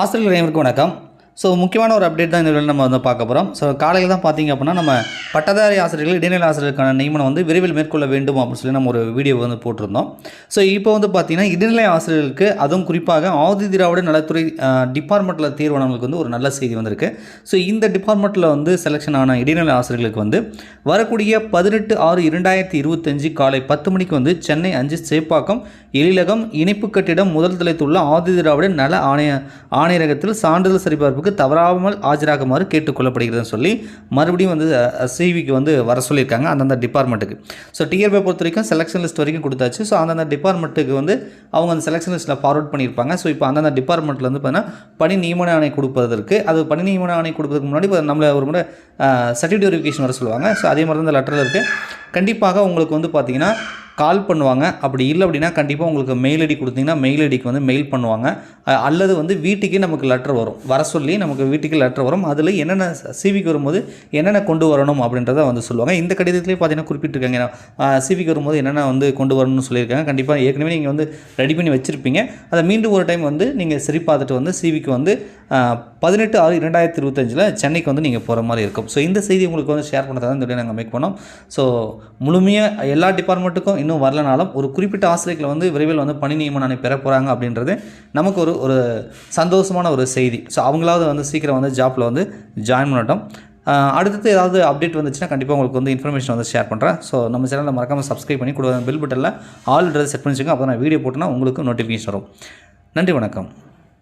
ஆசிரியர்கள் அனைவருக்கும் வணக்கம். ஸோ முக்கியமான ஒரு அப்டேட் தான் இந்த வீடியோவில் நம்ம வந்து பார்க்க போகிறோம் ஸோ காலையில் தான் பார்த்திங்க அப்படின்னா நம்ம பட்டதாரி ஆசிரியர்கள் இடைநிலை ஆசிரியர்களுக்கான நியமனம் வந்து விரைவில் மேற்கொள்ள வேண்டும் அப்படின்னு சொல்லி நம்ம ஒரு வீடியோ வந்து போட்டிருந்தோம். ஸோ இப்போ வந்து பார்த்திங்கன்னா இடைநிலை ஆசிரியர்களுக்கு அதுவும் குறிப்பாக ஆதி திராவிட நலத்துறை டிபார்ட்மெண்ட்டில் தேர்வானவங்களுக்கு வந்து ஒரு நல்ல செய்தி வந்திருக்கு. ஸோ இந்த டிபார்ட்மெண்ட்டில் வந்து செலெக்ஷன் ஆன இடைநிலை ஆசிரியர்களுக்கு வந்து வரக்கூடிய பதினெட்டு ஆறு இரண்டாயிரத்தி இருபத்தஞ்சு காலை பத்து மணிக்கு வந்து சென்னை அஞ்சு சேப்பாக்கம் எழிலகம் இணைப்பு கட்டிடம் முதல் தலைத்துள்ள ஆதி திராவிட நல ஆணைய ஆணையரகத்தில் சான்றிதழ் சரிபார்ப்புக்கு தவறாமல் ஆஜராகுமாறு கேட்டுக்கொள்ளப்படுகிறதுன்னு சொல்லி மறுபடியும் வந்து சிவிக்கு வந்து வர சொல்லியிருக்காங்க அந்தந்த டிபார்ட்மெண்ட்டுக்கு. ஸோ டிஆர்பை பொறுத்த வரைக்கும் செலெக்ஷன் லிஸ்ட் வரைக்கும் கொடுத்தாச்சு. ஸோ அந்தந்த டிபார்ட்மெண்ட்டுக்கு வந்து அவங்க அந்த செலெக்ஷன் லிஸ்ட்டில் ஃபார்வர்ட் பண்ணியிருப்பாங்க. ஸோ இப்போ அந்தந்த டிபார்ட்மெண்ட்டில் வந்து பார்த்தீங்கன்னா பணி நியமன ஆணை கொடுப்பதற்கு அது பணி நியமன ஆணை கொடுப்பதற்கு முன்னாடி இப்போ நம்மளை ஒரு முறை சர்டிஃபிகேட் வெரிஃபிகேஷன் வர சொல்லுவாங்க. ஸோ அதே மாதிரி தான் இந்த லெட்டரில் இருக்குது கண்டிப்பாக உங்களுக்கு வந்து பார்த்திங்கன்னா கால் பண்ணுவாங்க. அப்படி இல்லை அப்படின்னா கண்டிப்பாக உங்களுக்கு மெயில் ஐடி கொடுத்தீங்கன்னா மெயில் ஐடிக்கு வந்து மெயில் பண்ணுவாங்க. அல்லது வந்து வீட்டுக்கே நமக்கு லெட்டர் வரும். வர சொல்லி நமக்கு வீட்டுக்கு லெட்டர் வரும். அதில் என்னென்ன சிவிக்கு வரும்போது என்னென்ன கொண்டு வரணும் அப்படின்றத வந்து சொல்லுவாங்க. இந்த கடிதத்திலே பார்த்தீங்கன்னா குறிப்பிட்டிருக்காங்க. சிவிக்கு வரும்போது என்னென்ன வந்து கொண்டு வரணும்னு சொல்லியிருக்காங்க. கண்டிப்பாக ஏற்கனவே நீங்கள் வந்து ரெடி பண்ணி வச்சுருப்பீங்க. அதை மீண்டும் ஒரு டைம் வந்து நீங்கள் சரி பார்த்துட்டு வந்து சிவிக்கு வந்து பதினெட்டு ஆறு இரண்டாயிரத்தி இருபத்தஞ்சில் சென்னைக்கு வந்து நீங்கள் போகிற மாதிரி இருக்கும். ஸோ இந்த செய்தி உங்களுக்கு வந்து ஷேர் பண்ணுறது தான் இந்த வீடியோ நாங்கள் மேக் பண்ணோம். ஸோ முழுமையாக எல்லா டிபார்ட்மெண்ட்டுக்கும் இன்னும் வரலனாலும் ஒரு குறிப்பிட்ட ஆசிரியர்களை வந்து விரைவில் வந்து பணி நியமனம் பெற போகிறாங்க அப்படின்றது நமக்கு ஒரு ஒரு சந்தோஷமான ஒரு செய்தி. ஸோ அவங்களாவது வந்து சீக்கிரம் வந்து ஜாப்பில் வந்து ஜாயின் பண்ணட்டும். அடுத்தது ஏதாவது அப்டேட் வந்துச்சுன்னா கண்டிப்பாக உங்களுக்கு வந்து இன்ஃபர்மேஷன் வந்து ஷேர் பண்ணுறேன் ஸோ நம்ம சேனலில் மறக்காமல் சப்ஸ்கிரைப் பண்ணி கூட பில் பட்டனில் ஆல் செட் பண்ணிச்சுங்க அப்போ நான் வீடியோ போட்டோன்னா உங்களுக்கு நோட்டிஃபிகேஷன் வரும். நன்றி வணக்கம்.